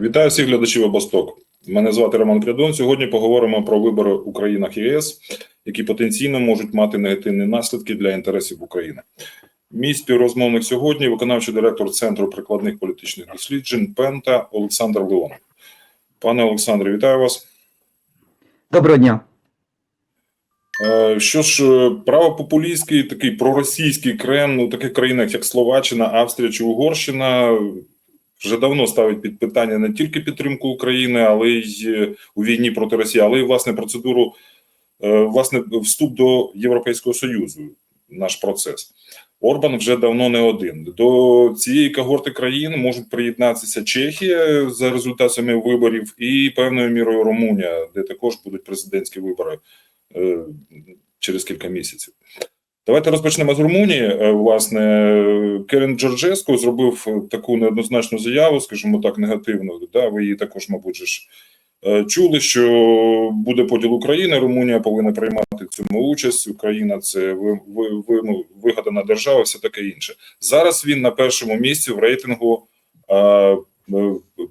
Вітаю всіх глядачів Обосток. Мене звати Роман Крядон. Сьогодні поговоримо про вибори у країнах ЄС, які потенційно можуть мати негативні наслідки для інтересів України. Мій співрозмовник сьогодні виконавчий директор Центру прикладних політичних досліджень Пента Олександр Леонов. Пане Олександре, вітаю вас. Доброго дня. Е, Що ж, е, правопопулістський, такий проросійський крен у таких країнах, як Словаччина, Австрія чи Угорщина, вже давно ставить під питання не тільки підтримку України, але й е, у війні проти Росії, але й власне процедуру, е, власне, вступ до Європейського Союзу, наш процес. Орбан вже давно не один. До цієї когорти країн можуть приєднатися Чехія за результатами виборів і певною мірою Румунія, де також будуть президентські вибори е, через кілька місяців. Давайте розпочнемо з Румунії. Е, Власне, Керен Джорджеско зробив таку неоднозначну заяву, скажімо так, негативну. Да, ви її також, мабуть, ж е, чули, що буде поділ України. Румунія повинна приймати в цьому участь. Україна це ну, вигадана держава, все таке інше. Зараз він на першому місці в рейтингу е, е,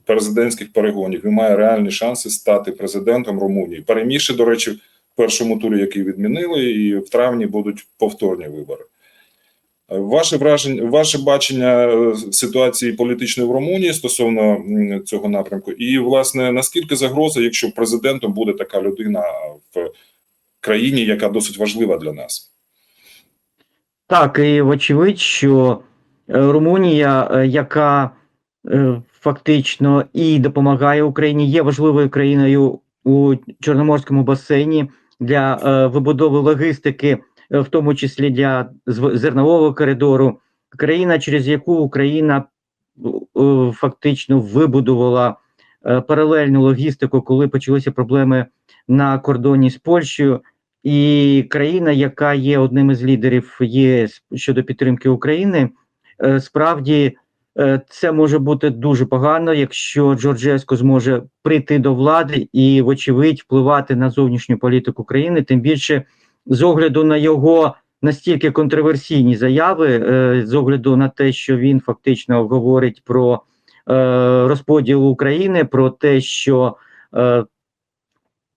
президентських перегонів. Він має реальні шанси стати президентом Румунії. Перемігши, до речі, першому турі, який відмінили, і в травні будуть повторні вибори. Ваше враження, ваше бачення е, ситуації політичної в Румунії стосовно цього напрямку, і власне наскільки загроза, якщо президентом буде така людина в країні, яка досить важлива для нас? Так, і вочевидь, що е, Румунія, е, яка фактично і допомагає Україні, є важливою країною у Чорноморському басейні для е, вибудови логістики, е, в тому числі для зернового коридору, країна, через яку Україна е, фактично вибудувала паралельну логістику, коли почалися проблеми на кордоні з Польщею. І країна, яка є одним із лідерів ЄС щодо підтримки України, справді це може бути дуже погано, якщо Джорджеско зможе прийти до влади і, вочевидь, впливати на зовнішню політику країни, тим більше з огляду на його настільки контроверсійні заяви, е, з огляду на те, що він фактично говорить про е, розподіл України, про те, що е,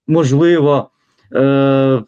можливо е,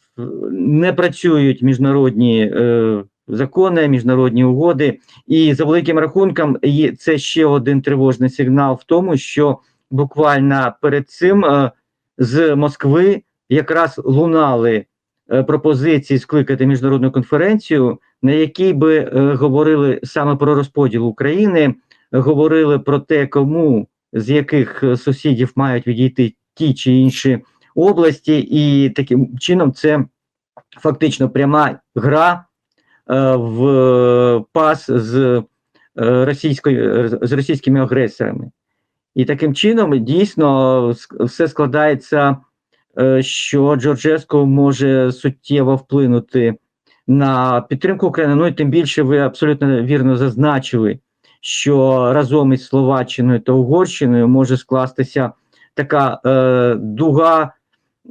не працюють міжнародні е, закони, міжнародні угоди, і за великим рахунком це ще один тривожний сигнал в тому, що буквально перед цим е, з Москви якраз лунали е, пропозиції скликати міжнародну конференцію, на якій би е, говорили саме про розподіл України, говорили про те, кому з яких сусідів мають відійти ті чи інші області, і таким чином це фактично пряма гра в пас з е, з російськими агресорами. І таким чином дійсно все складається, е, що Джорджеско може суттєво вплинути на підтримку України. Ну і тим більше ви абсолютно вірно зазначили, що разом із Словаччиною та Угорщиною може скластися така е, дуга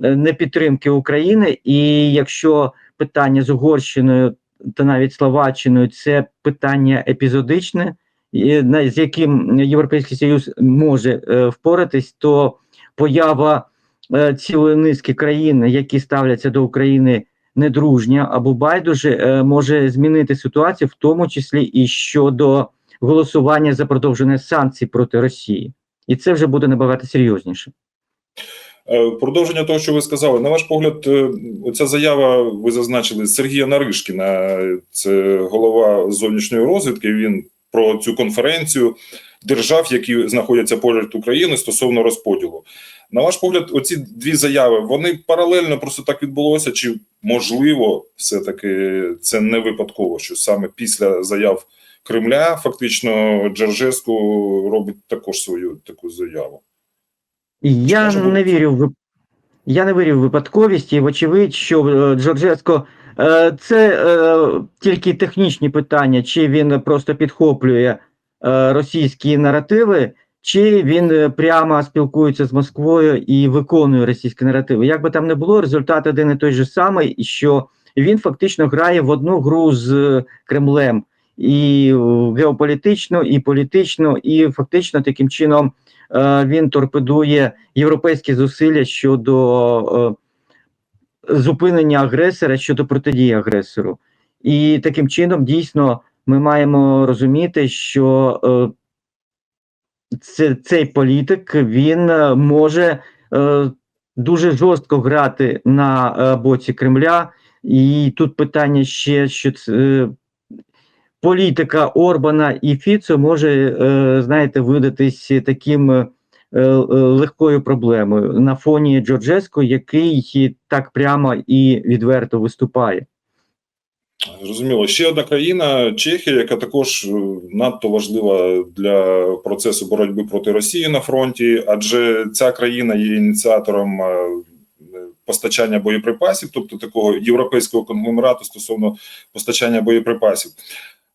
е, непідтримки України. І якщо питання з Угорщиною та навіть Словаччиною це питання епізодичне, з яким Європейський Союз може е, впоратись, то поява е, цілої низки країн, які ставляться до України недружня або байдуже, е, може змінити ситуацію, в тому числі і щодо голосування за продовження санкцій проти Росії, і це вже буде набагато серйозніше. Е, Продовження того, що ви сказали, на ваш погляд, е, оця заява ви зазначили Сергія Наришкіна, це голова зовнішньої розвідки. Він про цю конференцію держав, які знаходяться поряд України стосовно розподілу. На ваш погляд, оці дві заяви вони паралельно просто так відбулося, чи можливо, все-таки це не випадково, що саме після заяв Кремля фактично Джорджеску робить також свою таку заяву. Я не вірю в я не вірю в випадковість, і вочевидь, що е, Джорджеско е, це е, тільки технічні питання, чи він просто підхоплює російські наративи, чи він прямо спілкується з Москвою і виконує російські наративи. Як би там не було, результат один і той же самий, і що він фактично грає в одну гру з Кремлем. і геополітично, і політично, і фактично таким чином він торпедує європейські зусилля щодо е, зупинення агресора, щодо протидії агресору. І таким чином дійсно ми маємо розуміти, що е, це, цей політик він е, може е, дуже жорстко грати на е, боці Кремля. І тут питання ще, що це, е, політика Орбана і Фіцо може, е, знаєте, видатись таким е, е, легкою проблемою на фоні Джорджеско, який так прямо і відверто виступає. Зрозуміло. Ще одна країна Чехія, яка також е, надто важлива для процесу боротьби проти Росії на фронті, адже ця країна є ініціатором постачання боєприпасів, тобто такого європейського конгломерату стосовно постачання боєприпасів.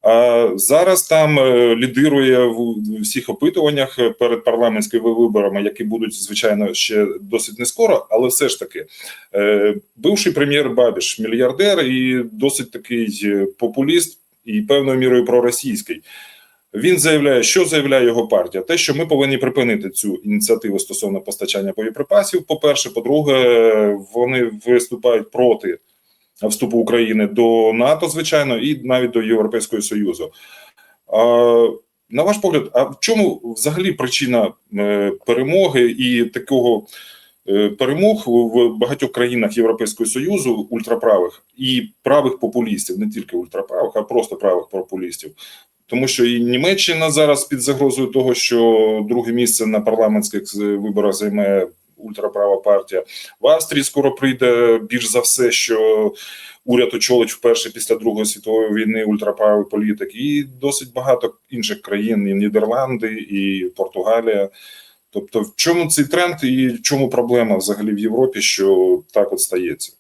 А зараз там е, лідирує в всіх опитуваннях перед парламентськими виборами, які будуть звичайно ще досить не скоро, але все ж таки, е, бивший прем'єр Бабіш, мільярдер і досить такий е, популіст і певною мірою проросійський. Він заявляє, що заявляє його партія, те, що ми повинні припинити цю ініціативу стосовно постачання боєприпасів. По перше, по-друге, вони виступають проти вступу України до НАТО, звичайно, і навіть до Європейського Союзу. На ваш погляд, а в чому взагалі причина е, перемоги і такого е, перемог в багатьох країнах Європейського Союзу ультраправих і правих популістів, не тільки ультраправих, а просто правих популістів? Тому що і Німеччина зараз під загрозою того, що друге місце на парламентських виборах займає ультраправа партія. В Австрії скоро прийде більш за все, що уряд очолить вперше після Другої світової війни ультраправий політик, і досить багато інших країн, і Нідерланди, і Португалія. Тобто, в чому цей тренд і в чому проблема взагалі в Європі, що так от стається?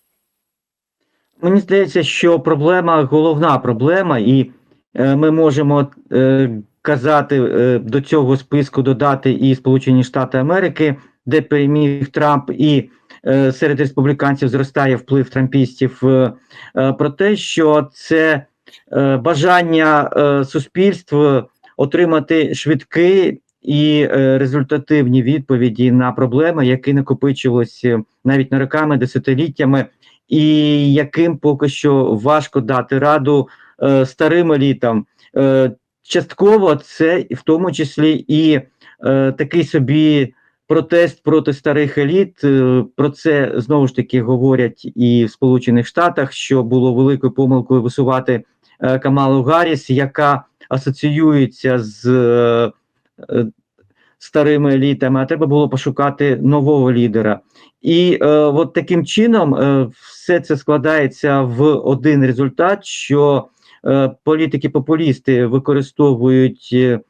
Мені здається, що проблема головна проблема, і е, ми можемо е, казати е, до цього списку додати і Сполучені Штати Америки, де переміг Трамп, і е, серед республіканців зростає вплив трампістів е, е, про те, що це е, бажання е, суспільств отримати швидкі і е, результативні відповіді на проблеми, які накопичувалися навіть на роками, десятиліттями, і яким поки що важко дати раду е, старим елітам. Е, частково це в тому числі і е, такий собі протест проти старих еліт. Е, Про це знову ж таки говорять і в Сполучених Штатах, що було великою помилкою висувати е, Камалу Гарріс, яка асоціюється з е, старими елітами, а треба було пошукати нового лідера. І е, от таким чином е, все це складається в один результат, що е, політики-популісти використовують, е,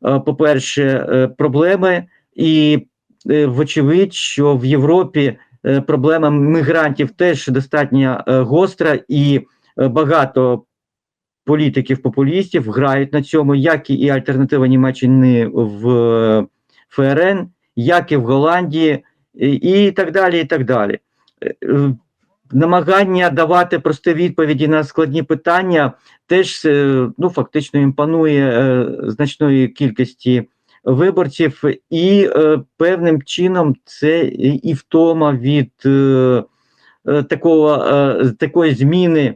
по-перше, е, проблеми, і вочевидь, що в Європі е, проблема мігрантів теж достатньо е, гостра, і е, багато політиків-популістів грають на цьому, як і альтернатива Німеччини в е, ФРН, як і в Голландії, і, так далі. і так далі. Е, е, Намагання давати прості відповіді на складні питання теж е, ну, фактично імпонує е, значної кількості виборців, і е, певним чином це і втома від е, е, такого, е, такої зміни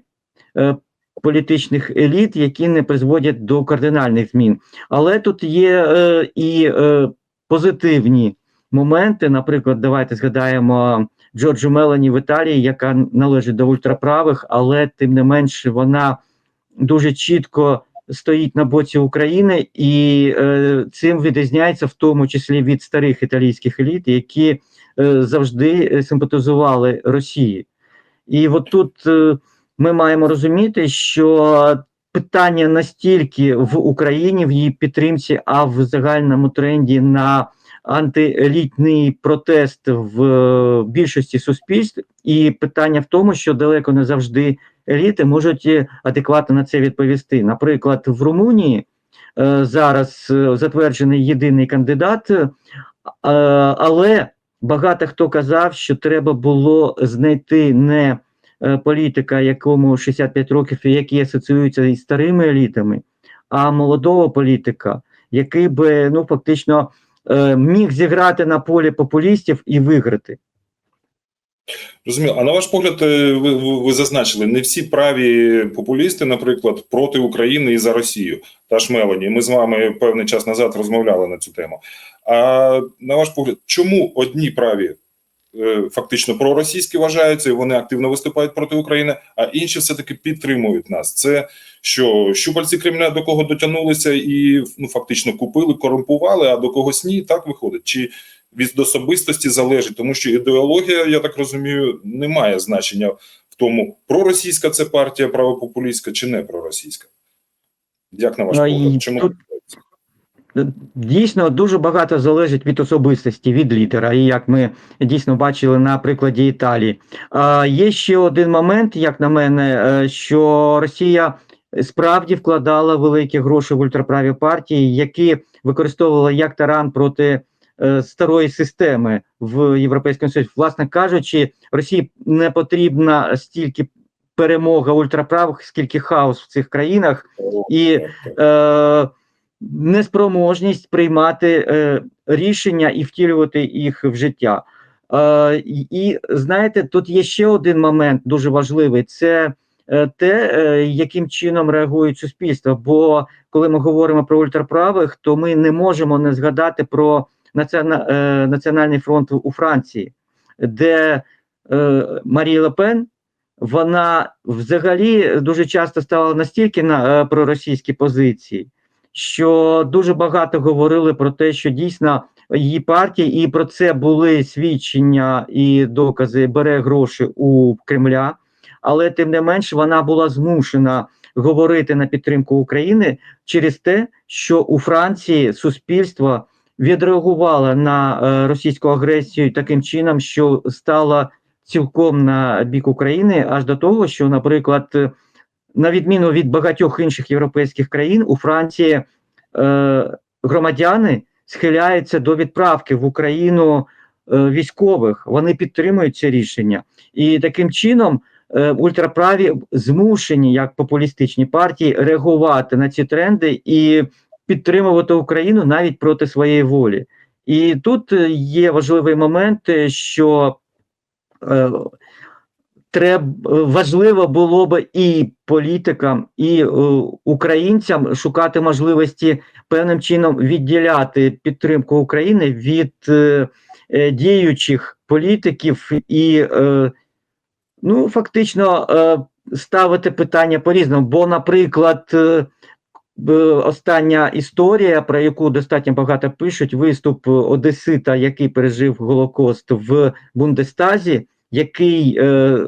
е, політичних еліт, які не призводять до кардинальних змін. Але тут є е, і е, позитивні моменти. Наприклад, давайте згадаємо Джорджу Мелані в Італії, яка належить до ультраправих, але тим не менш вона дуже чітко стоїть на боці України, і е, цим відрізняється в тому числі від старих італійських еліт, які е, завжди симпатизували Росії. І от тут е, ми маємо розуміти, що питання настільки в Україні в її підтримці, а в загальному тренді на антиелітний протест в е, більшості суспільств, і питання в тому, що далеко не завжди еліти можуть е, адекватно на це відповісти. Наприклад, в Румунії е, зараз е, затверджений єдиний кандидат, але багато хто казав, що треба було знайти не політика, якому 65 років, і який асоціюється із старими елітами, а молодого політика, який би ну фактично міг зіграти на полі популістів і виграти. Розумію. А на ваш погляд, е, ви, ви, зазначили, не всі праві популісти, наприклад, проти України і за Росію та ж Мелані. Ми з вами певний час назад розмовляли на цю тему. А на ваш погляд, чому одні праві е, фактично проросійські вважаються і вони активно виступають проти України, а інші все-таки підтримують нас? Це що щупальці Кремля до кого дотягнулися і ну фактично купили, корумпували, а до когось ні, так виходить? Чи від особистості залежить, тому що ідеологія, я так розумію, не має значення в тому, проросійська це партія правопопулістська чи не проросійська. Як на ваш Ну, погляд? Чому тут- Дійсно, дуже багато залежить від особистості, від лідера, і як ми дійсно бачили на прикладі Італії. А, є ще один момент, як на мене, е, що Росія справді вкладала великі гроші в ультраправі партії, які використовувала як таран проти е, старої системи в Європейському Союзі. Власне кажучи, Росії не потрібна стільки перемога ультраправих, скільки хаос в цих країнах. і е, неспроможність приймати е, рішення і втілювати їх в життя. Е, і, знаєте, тут є ще один момент дуже важливий: це е, те, е, яким чином реагують суспільства. Бо коли ми говоримо про ультраправих, то ми не можемо не згадати про національний фронт у Франції, де е, Марія Лепен. Вона взагалі дуже часто стала настільки на е, проросійські позиції, що дуже багато говорили про те, що дійсно її партія, і про це були свідчення і докази бере гроші у Кремля, але тим не менш вона була змушена говорити на підтримку України через те, що у Франції суспільство відреагувало на е, російську агресію таким чином, що стало цілком на бік України, аж до того, що, наприклад, е, на відміну від багатьох інших європейських країн, у Франції е, громадяни схиляються до відправки в Україну е, військових. Вони підтримують це рішення, і таким чином е, ультраправі змушені, як популістичні партії, реагувати на ці тренди і підтримувати Україну навіть проти своєї волі. І тут е, є важливий момент, е, що е, Треб важливо було б і політикам, і е, українцям шукати можливості певним чином відділяти підтримку України від е, е, діючих політиків і е, ну фактично е, ставити питання по різному. Бо, наприклад, е, остання історія, про яку достатньо багато пишуть, виступ Одесита, який пережив Голокост в Бундестазі, який е,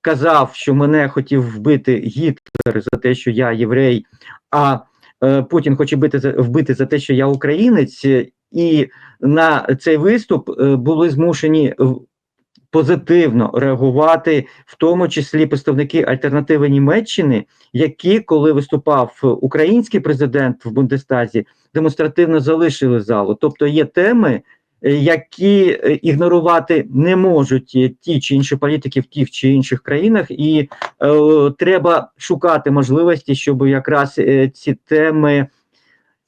казав, що мене хотів вбити Гітлер за те, що я єврей, а е, Путін хоче бити вбити за те, що я українець, і на цей виступ е, були змушені позитивно реагувати, в тому числі представники альтернативи Німеччини, які, коли виступав український президент в Бундестазі, демонстративно залишили залу. Тобто є теми, е, які е, ігнорувати не можуть е, ті чи інші політики в тих чи інших країнах, і е, треба шукати можливості, щоб якраз е, ці теми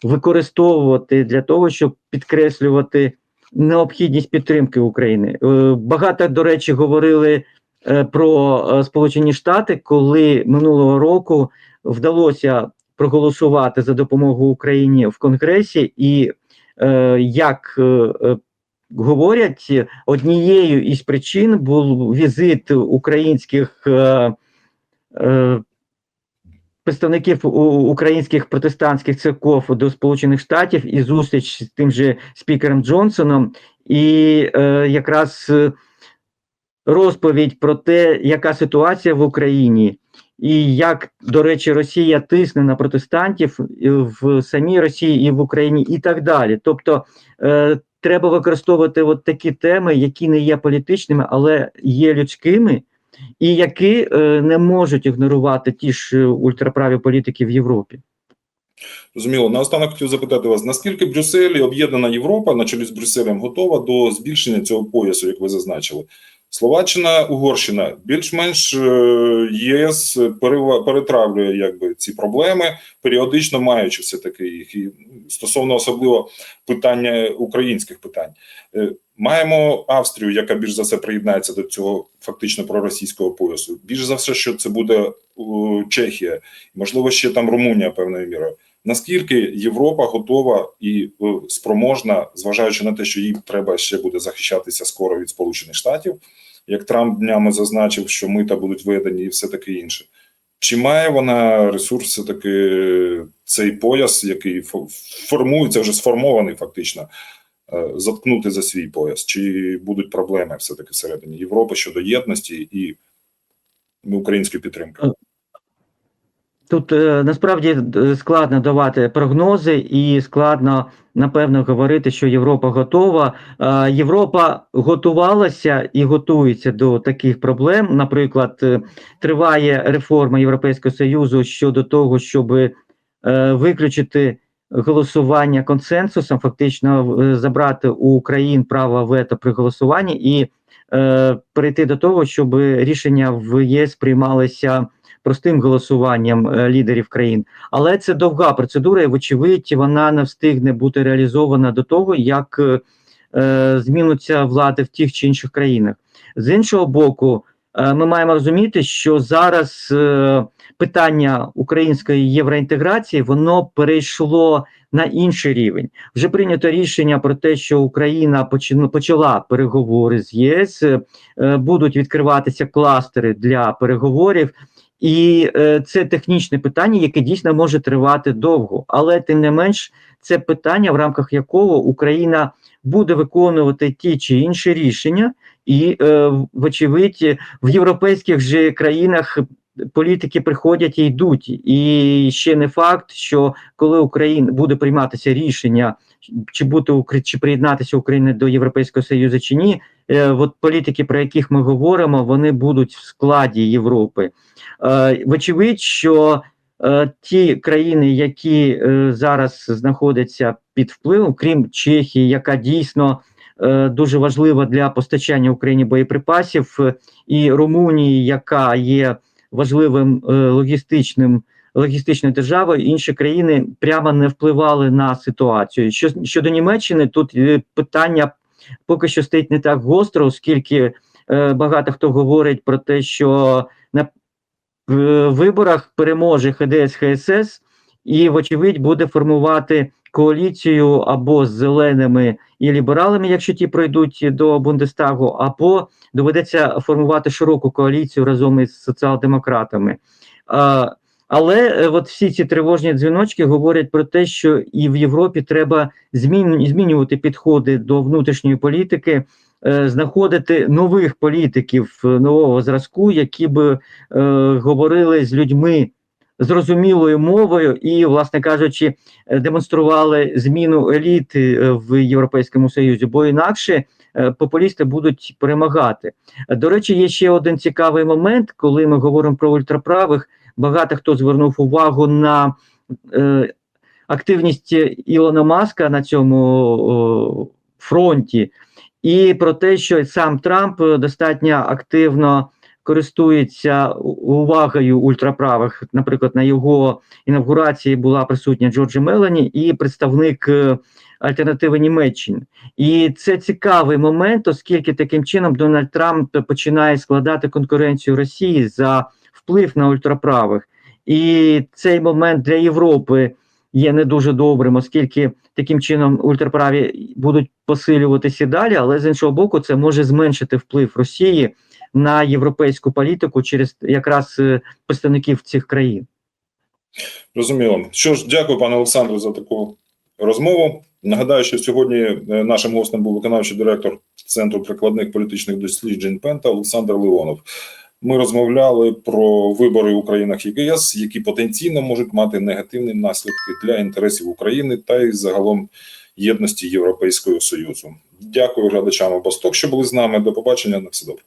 використовувати для того, щоб підкреслювати необхідність підтримки України. Е, багато, до речі, говорили е, про е, Сполучені Штати, коли минулого року вдалося проголосувати за допомогу Україні в Конгресі, і як говорять, однією із причин був візит українських представників українських протестантських церков до Сполучених Штатів і зустріч з тим же спікером Джонсоном, і е, якраз е, розповідь про те, яка ситуація в Україні, і як, до речі, Росія тисне на протестантів в самій Росії і в Україні, і так далі. Тобто е, треба використовувати от такі теми, які не є політичними, але є людськими, і які е, не можуть ігнорувати ті ж е, ультраправі політики в Європі. Зрозуміло. Наостанок хотів запитати вас, наскільки Брюссель і об'єднана Європа на чолі з Брюсселем готова до збільшення цього поясу, як ви зазначили? Словаччина, Угорщина більш-менш е, ЄС перетравлює якби ці проблеми, періодично маючи все таки їх. І стосовно особливо питання українських питань. Маємо Австрію, яка більш за все приєднається до цього фактично проросійського поясу. Більш за все, що це буде Чехія, можливо, ще там Румунія певною мірою. Наскільки Європа готова і е, спроможна, зважаючи на те, що їй треба ще буде захищатися скоро від Сполучених Штатів, як Трамп днями зазначив, що мита будуть введені і все таке інше. Чи має вона ресурс все таки цей пояс, який фо- формується, вже сформований фактично, заткнути за свій пояс? Чи будуть проблеми все таки всередині Європи щодо єдності і української підтримки? Тут е, насправді е, складно давати прогнози і складно напевно говорити, що Європа готова. Е, Європа готувалася і готується до таких проблем. Наприклад, е, триває реформа Європейського союзу щодо того, щоб е, виключити голосування консенсусом, фактично е, забрати у країн право вето при голосуванні і е, перейти до того, щоб рішення в ЄС приймалися простим голосуванням е, лідерів країн. Але це довга процедура, і вочевидь, вона не встигне бути реалізована до того, як е, змінуться влади в тих чи інших країнах. З іншого боку, ми маємо розуміти, що зараз е, питання української євроінтеграції воно перейшло на інший рівень. Вже прийнято рішення про те, що Україна почала переговори з ЄС, е, е, будуть відкриватися кластери для переговорів. І е, це технічне питання, яке дійсно може тривати довго, але тим не менш, це питання, в рамках якого Україна буде виконувати ті чи інші рішення, і, е, вочевидь, в європейських же країнах політики приходять і йдуть. І ще не факт, що коли Україна буде прийматися рішення, чи бути чи приєднатися Україна до Європейського Союзу чи ні, е, от політики, про яких ми говоримо, вони будуть в складі Європи. Е, Вочевидь, що ті країни, які е, зараз знаходяться під впливом, крім Чехії, яка дійсно е, дуже важлива для постачання Україні боєприпасів, е, і Румунії, яка є важливим е, логістичним. Логістичною державою інші країни прямо не впливали на ситуацію. Що щодо Німеччини, тут е, питання поки що стоїть не так гостро, оскільки е, багато хто говорить про те, що на в виборах переможе ХДС ХСС і, вочевидь, буде формувати коаліцію або з зеленими і лібералами, якщо ті пройдуть до Бундестагу, або доведеться формувати широку коаліцію разом із соціал-демократами. Але е, от всі ці тривожні дзвіночки говорять про те, що і в Європі треба змін, змінювати підходи до внутрішньої політики, е, знаходити нових політиків е, нового зразку, які би е, говорили з людьми зрозумілою мовою і, власне кажучи, е, демонстрували зміну еліт е, в Європейському Союзі, бо інакше е, популісти будуть перемагати. Е, До речі, є ще один цікавий момент, коли ми говоримо про ультраправих. Багато хто звернув увагу на е, активність Ілона Маска на цьому о, фронті, і про те, що сам Трамп е, достатньо активно користується увагою ультраправих. Наприклад, на його інавгурації була присутня Джорджі Мелані і представник е, альтернативи Німеччини. І це цікавий момент, оскільки таким чином Дональд Трамп починає складати конкуренцію Росії за вплив на ультраправих. І цей момент для Європи є не дуже добрим, оскільки таким чином ультраправі будуть посилюватися далі, але з іншого боку, це може зменшити вплив Росії на європейську політику через якраз е, представників цих країн. Розуміло. Що ж, дякую, пане Олександру, за таку розмову. Нагадаю, що сьогодні е, нашим гостем був виконавчий директор Центру прикладних політичних досліджень Пента Олександр Леонов. Ми розмовляли про вибори у країнах ЄС, які потенційно можуть мати негативні наслідки для інтересів України та й загалом єдності Європейського Союзу. Дякую глядачам Обосток, що були з нами. До побачення на все добре.